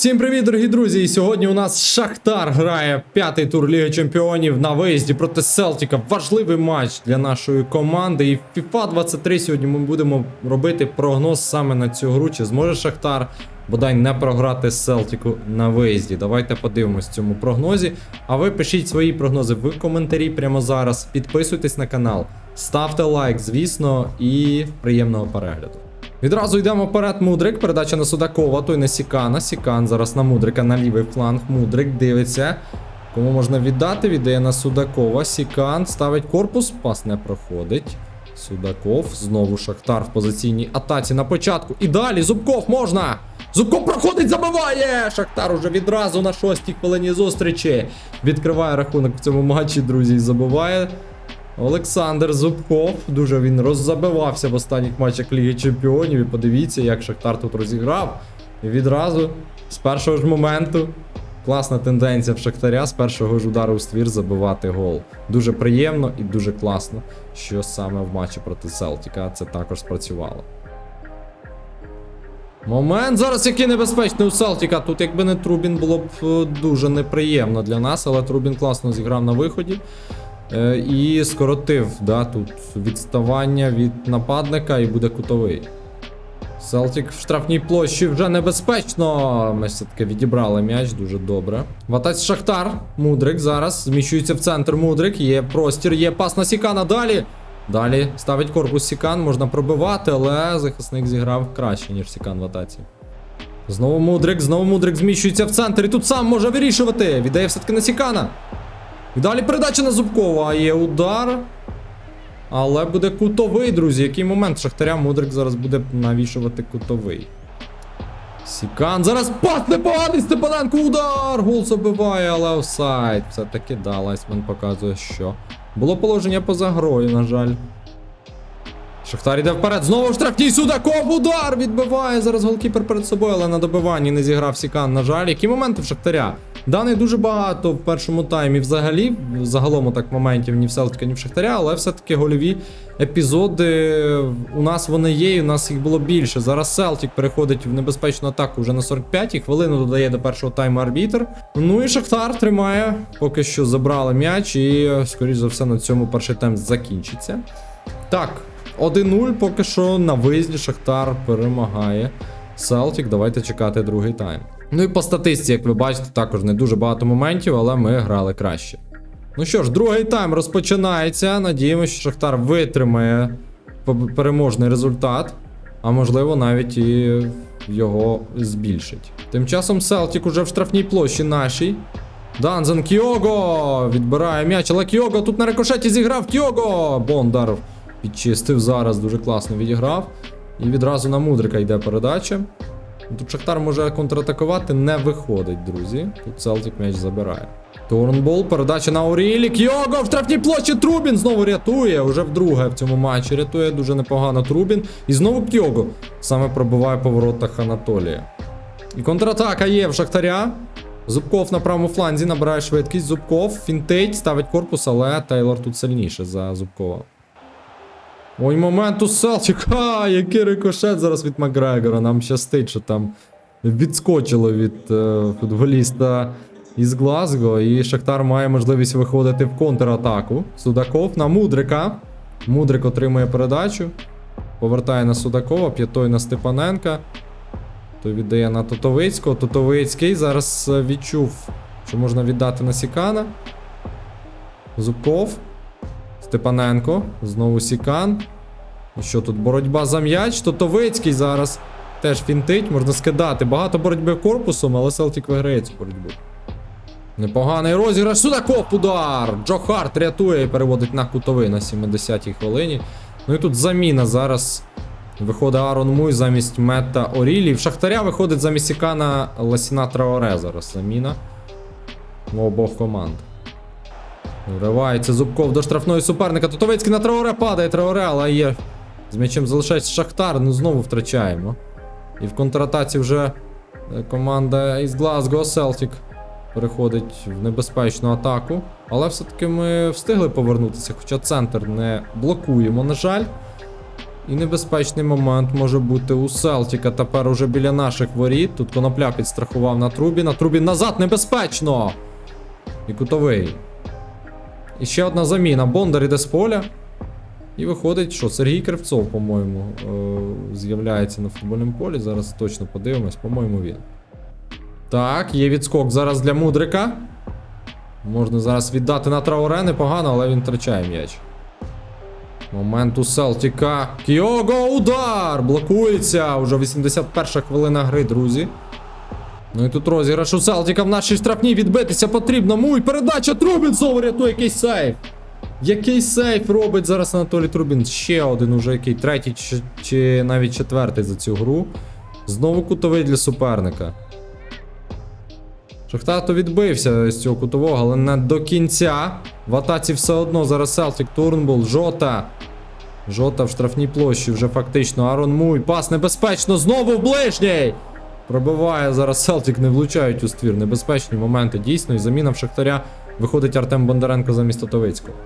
Всім привіт, дорогі друзі! І сьогодні у нас Шахтар грає п'ятий тур Ліги Чемпіонів на виїзді проти Селтіка. Важливий матч для нашої команди. І в FIFA 23 сьогодні ми будемо робити прогноз саме на цю гру. Чи зможе Шахтар бодай не програти Селтіку на виїзді? Давайте подивимось в цьому прогнозі. А ви пишіть свої прогнози в коментарі прямо зараз. Підписуйтесь на канал, ставте лайк, звісно, і приємного перегляду. Відразу йдемо вперед. Мудрик. Передача на Судакова, той на Сікана. Сікан зараз на Мудрика на лівий фланг. Мудрик дивиться. Кому можна віддати? Віддає на Судакова. Сікан ставить корпус. Пас не проходить. Судаков. Знову Шахтар в позиційній атаці на початку. І далі Зубков можна! Зубков проходить, забиває! Шахтар уже відразу на шостій хвилині зустрічі. Відкриває рахунок в цьому матчі, друзі, і забиває. Олександр Зубков. Дуже він роззабивався в останніх матчах Ліги Чемпіонів. І подивіться, як Шахтар тут розіграв. І відразу з першого ж моменту. Класна тенденція в Шахтаря з першого ж удару в ствір забивати гол. Дуже приємно і дуже класно, що саме в матчі проти Селтіка це також спрацювало. Момент зараз який небезпечний у Селтіка. Тут, якби не Трубін, було б е, дуже неприємно для нас, але Трубін класно зіграв на виході. Е, і скоротив да, тут відставання від нападника і буде кутовий. Селтік в штрафній площі вже небезпечно. Ми все-таки відібрали м'яч дуже добре. В Шахтар. Мудрик зараз зміщується в центр. Мудрик. Є простір, є пас на Сікана. Далі. Далі ставить корпус Сікан, можна пробивати, але захисник зіграв краще, ніж Сікан в атаці. Знову Мудрик, знову Мудрик зміщується в центр і тут сам може вирішувати. Віддає все-таки на Сікана. Далі передача на Зубкова. Є удар. Але буде кутовий, друзі. Який момент Шахтаря Мудрик зараз буде навішувати кутовий. Сікан. Зараз пас непоганий Степаненко. Удар! Гол забиває, але офсайд. Все-таки да, Лайсман показує, що. Було положення поза грою, на жаль. Шахтар йде вперед. Знову в штрафній Судаков. Удар відбиває. Зараз голкіпер перед собою, але на добиванні не зіграв Сікан. На жаль, які моменти в Шахтаря? Даний дуже багато в першому таймі взагалі. Загалом так моментів ні в Селтика, ні в Шахтаря, але все-таки гольові епізоди. У нас вони є, і у нас їх було більше. Зараз Селтик переходить в небезпечну атаку вже на 45-й. Хвилину додає до першого тайму арбітр. Ну і Шахтар тримає. Поки що забрали м'яч, і, скоріш за все, на цьому перший тайм закінчиться. Так, 1-0 поки що на виїзді Шахтар перемагає. Селтік, давайте чекати другий тайм. Ну і по статистиці, як ви бачите, також не дуже багато моментів, але ми грали краще. Ну що ж, другий тайм розпочинається. Надіємося, що Шахтар витримає переможний результат, а можливо навіть і його збільшить. Тим часом Селтік уже в штрафній площі нашій. Данзен Кіого відбирає м'яч, але Кіого тут на рикошеті зіграв Кіого! Бондар підчистив зараз, дуже класно відіграв. І відразу на Мудрика йде передача. Тут Шахтар може контратакувати, не виходить, друзі. Тут Селтик м'яч забирає. Торнбол, передача на Орілі. Кіого в штрафній площі Трубін знову рятує. Уже вдруге в цьому матчі. Рятує дуже непогано Трубін. І знову Кіого саме пробиває по воротах Анатолія. І контратака є в Шахтаря. Зубков на правому фланзі набирає швидкість. Зубков фінтить, ставить корпус, але Тейлор тут сильніше за Зубкова. Ой, момент у Селтик. А, який рикошет зараз від Макгрегора. Нам щастить, що там відскочило від е, футболіста із Глазго. І Шахтар має можливість виходити в контратаку. Судаков на Мудрика. Мудрик отримує передачу. Повертає на Судакова, п'ятою на Степаненка. Той віддає на Тотовицького. Тотовицький зараз е, відчув, що можна віддати на Сікана. Зубков. Степаненко. Знову Сікан. І що тут? Боротьба за м'яч. Тотовицький зараз теж фінтить, можна скидати. Багато боротьби корпусом, але Селтік виграє цю боротьбу. Непоганий розіграш. Судаков удар! Джо Харт рятує і переводить на кутовий на 70-й хвилині. Ну і тут заміна зараз. Виходить Арон Муй замість Мета Орілі. В Шахтаря виходить замість Сікана Ласіна Траоре зараз заміна. У обох команд. Вривається Зубков до штрафної суперника. Тотовицький на Траоре падає Траоре, але є. З м'ячем залишається Шахтар, ну знову втрачаємо. І в контратаці вже е, команда із Глазго Селтік переходить в небезпечну атаку. Але все-таки ми встигли повернутися, хоча центр не блокуємо, на жаль. І небезпечний момент може бути у Селтіка. Тепер уже біля наших воріт. Тут конопля підстрахував на Трубіна. Трубін назад небезпечно! І кутовий. І ще одна заміна. Бондар іде з поля. І виходить, що Сергій Кривцов, по-моєму, е, з'являється на футбольному полі. Зараз точно подивимось, по-моєму, він. Так, є відскок зараз для Мудрика. Можна зараз віддати на Трауре, непогано, але він втрачає м'яч. Момент у Селтіка. Кіого удар! Блокується. Уже 81 хвилина гри, друзі. Ну і тут розіграш у Селтіка в нашій штрафній відбитися потрібно. Муй, передача Трубін знову рятує якийсь сейф. Який сейф робить зараз Анатолій Трубін? Ще один, уже який третій чи, чи навіть четвертий за цю гру. Знову кутовий для суперника. Шахтар то відбився з цього кутового, але не до кінця. В атаці все одно зараз Селтик, Турнбул, Жота. Жота в штрафній площі вже фактично. Арон Муй, пас небезпечно, знову в ближній! Пробиває зараз Селтик, не влучають у ствір. Небезпечні моменти дійсно. І заміна в Шахтаря виходить Артем Бондаренко замість Тотовицького.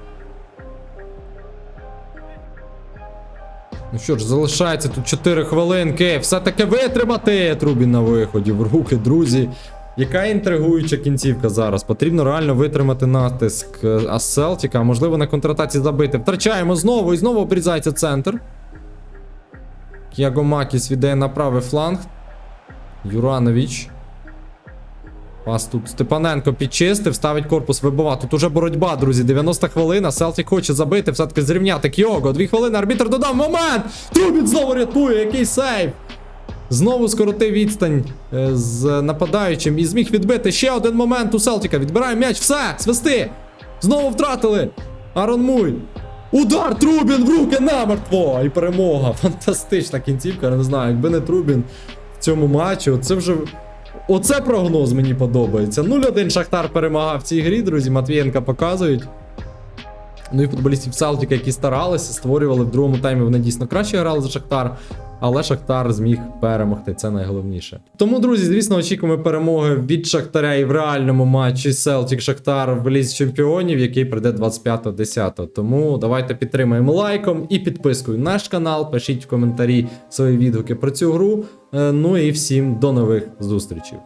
Ну що ж, залишається тут 4 хвилинки. Все-таки витримати Трубін на виході в руки, друзі. Яка інтригуюча кінцівка зараз. Потрібно реально витримати натиск е, Селтіка, а можливо на контратаці забити. Втрачаємо знову і знову обрізається центр. Кіаго віддає на правий фланг. Юранович. Пас тут Степаненко підчистив, ставить корпус вибивати. Тут уже боротьба, друзі. 90 хвилина. Селтік хоче забити, все-таки зрівняти Кіого. Дві хвилини, арбітр додав момент! Трубін знову рятує, який сейв! Знову скоротив відстань е, з нападаючим і зміг відбити ще один момент у Селтіка. Відбирає м'яч, все, свисти! Знову втратили! Арон Муй! Удар Трубін в руки намертво! І перемога! Фантастична кінцівка, не знаю, якби не Трубін цьому матчі, це вже. Оце прогноз мені подобається. 0-1 Шахтар перемагав в цій грі, друзі. Матвієнка показують. Ну і футболістів Селтіка, які старалися, створювали в другому таймі. Вони дійсно краще грали за Шахтар. Але Шахтар зміг перемогти, це найголовніше. Тому, друзі, звісно, очікуємо перемоги від Шахтаря і в реальному матчі Селтік Шахтар в лізі чемпіонів, який прийде 25.10. Тому давайте підтримаємо лайком і підпискою наш канал. Пишіть в коментарі свої відгуки про цю гру. Е, Ну і всім до нових зустрічей.